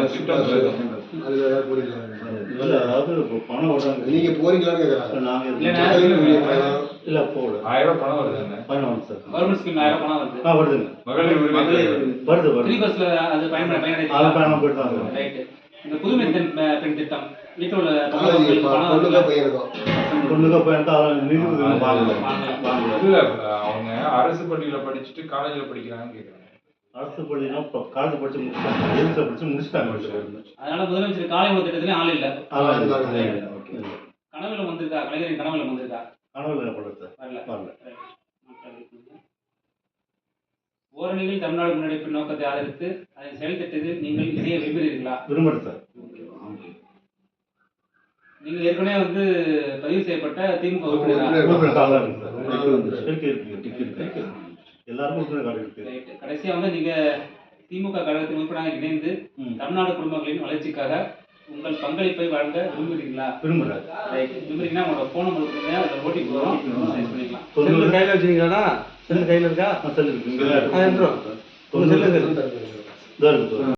வசூல் வருது. போறீங்களா அதாவது பணம் நீங்க இல்லை ஆயிரம் ரூபாய் பணம் வருதானே பணம் வந்து சார் கவர்மெண்ட் ஸ்கீம் ஆயிரம் பணம் வருது ஆ வருதுங்க மகளிர் உரிமை வருது வருது பஸ்ல அது பயன்பட அது பயணம் போயிட்டு தான் ரைட் இந்த புதுமை பெண் திட்டம் வீட்டில் உள்ள பொண்ணுங்க பையனுக்கும் பொண்ணுங்க நிதி உதவி வாங்கல வாங்கல அவங்க அரசு பள்ளியில படிச்சுட்டு காலேஜ்ல படிக்கிறாங்கன்னு கேக்குறாங்க. அரசு பள்ளினா இப்போ காலேஜ் படிச்சு முடிச்சிட்டாங்க. படிச்சு முடிச்சிட்டாங்க. அதனால முதலமைச்சர் காலை உணவு திட்டத்திலே ஆள் இல்ல. கனவுல வந்திருக்கா? கலைஞரின் கனவுல வந்திருக்கா? கனவுல பண்ணுறது வரல. வரல. ஓரணியில் தமிழ்நாடு முன்னெடுப்பு நோக்கத்தை ஆதரித்து அதை செயல் திட்டத்தில் நீங்கள் இணைய விரும்புகிறீர்களா? விரும்புகிறேன் சார். நீங்கள் ஏற்கனவே வந்து பதிவு செய்யப்பட்ட திமுக உறுப்பினரா? எல்லாருக்கும் கடைசியா வந்து நீங்க திமுக கழகத்தின் உறுப்பினராக இணைந்து. தமிழ்நாடு குடும்பங்களின் வளர்ச்சிக்காக உங்கள் பங்களிப்பை வழங்க விரும்புகிறீங்களா? விரும்புகிறேன் ரைட் விரும்புறீங்கன்னா உங்களோட போன் நம்பர் கொடுங்க அதில் வரும். மெசேஜ் பண்ணிக்கலாம். செல்லு கையில வச்சுக்கீங்களா செல்லு கையில இருக்கா? செல்லு இருக்கு.